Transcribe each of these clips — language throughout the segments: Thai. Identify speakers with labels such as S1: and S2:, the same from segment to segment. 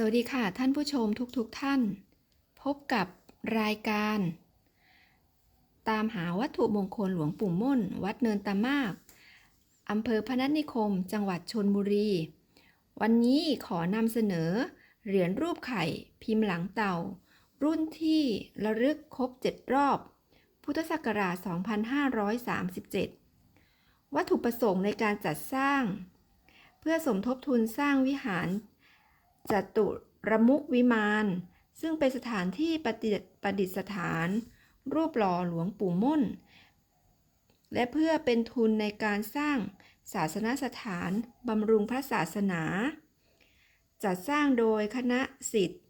S1: สวัสดีค่ะท่านผู้ชมทุกๆทท่าน พบกับรายการ ตามหาวัตถุมงคลหลวงปู่ม่น วัดเนินตามากอำเภอพนัสนิคม จังหวัดชนบุรี วันนี้ขอนำเสนอ เหรียญรูปไข่พิมพ์หลังเต่า รุ่นที่ระลึกครบ 7 รอบ พุทธศักราช 2537 วัตถุประสงค์ในการจัดสร้าง เพื่อสมทบทุนสร้างวิหาร จตุรมุกวิมานซึ่งเป็นสถานที่ปฏิประดิษฐาน รูปหล่อหลวงปู่ม่น และเพื่อเป็นทุนในการสร้างศาสนสถานบำรุงพระศาสนา จัดสร้างโดยคณะสิทธิ์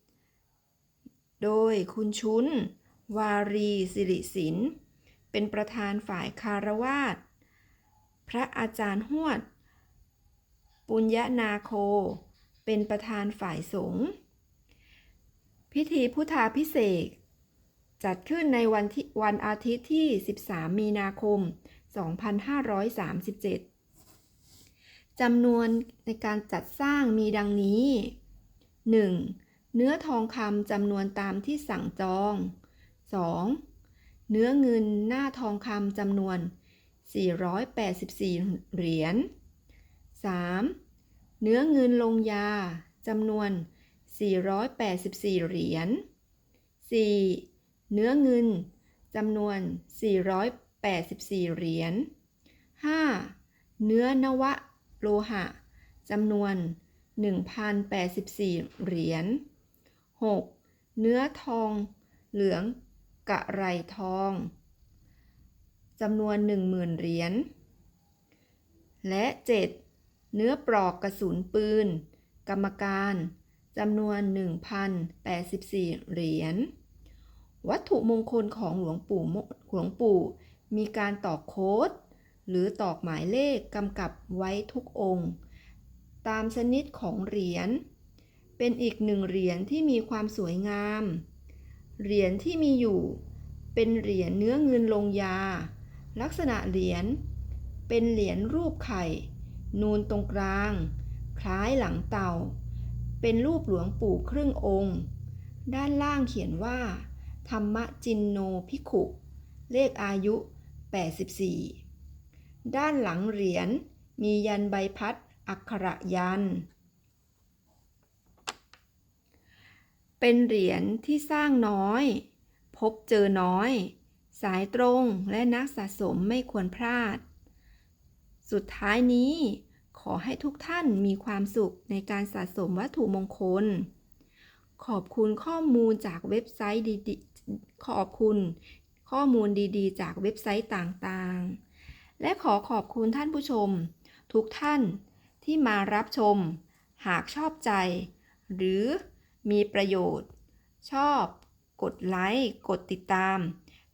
S1: โดยคุณชุน วารีสิริสิน เป็นประธานฝ่ายคารวาสพระอาจารย์หวด ปุญญนาโค เป็นประธานฝ่ายสงฆ์พิธีพุทธาพิเศษจัดขึ้นในวันที่วันอาทิตย์ที่ 13 มีนาคม 2537 จำนวนในการจัดสร้างมีดังนี้ 1. เนื้อทองคำจำนวนตามที่สั่งจอง 2. เนื้อเงินหน้าทองคำจำนวน 484 เหรียญ 3. เนื้อเงินลงยาจำนวน 484 เหรียญ 4. เนื้อเงินจำนวน 484 เหรียญ 5. เนื้อนวะโลหะจำนวน 1,084 เหรียญ 6. เนื้อทองเหลืองกะไรทองจำนวน 10,000 เหรียญ และ 7. เนื้อปลอกกระสุนปืน กรรมการจำนวน 1,084 เหรียญ วัตถุมงคลของหลวงปู่มหลวงปู่ มีการตอกโค้ด หรือตอกหมายเลขกำกับไว้ทุกองค์ ตามชนิดของเหรียญ เป็นอีกหนึ่งเหรียญที่มีความสวยงาม เหรียญที่มีอยู่เป็นเหรียญเนื้อเงินลงยา ลักษณะเหรียญเป็นเหรียญรูปไข่ นูนตรงกลาง คล้ายหลังเต่า เป็นรูปหลวงปู่ครึ่งองค์ ด้านล่างเขียนว่า ธรรมจินโนภิขุ เลขอายุ 84 ด้านหลังเหรียญมียันใบพัด อักขระยัน เป็นเหรียญที่สร้างน้อย พบเจอน้อย สายตรงและนักสะสมไม่ควรพลาด สุดท้ายนี้ ขอให้ทุกท่านมีความสุขในการสะสมวัตถุมงคล ขอบคุณข้อมูลจากเว็บไซต์ดีๆขอบคุณข้อมูลดีๆ จากเว็บไซต์ต่างๆ และขอขอบคุณท่านผู้ชม ทุกท่านที่มารับชม หากชอบใจ หรือมีประโยชน์ ชอบ กดไลค์ กดติดตาม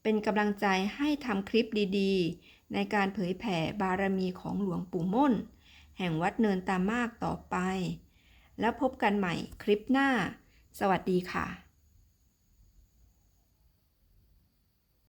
S1: เป็นกำลังใจให้ทำคลิปดีๆ ในการเผยแผ่บารมีของหลวงปู่ม่น แห่งวัดเนินตามากต่อไป แล้วพบกันใหม่คลิปหน้า สวัสดีค่ะ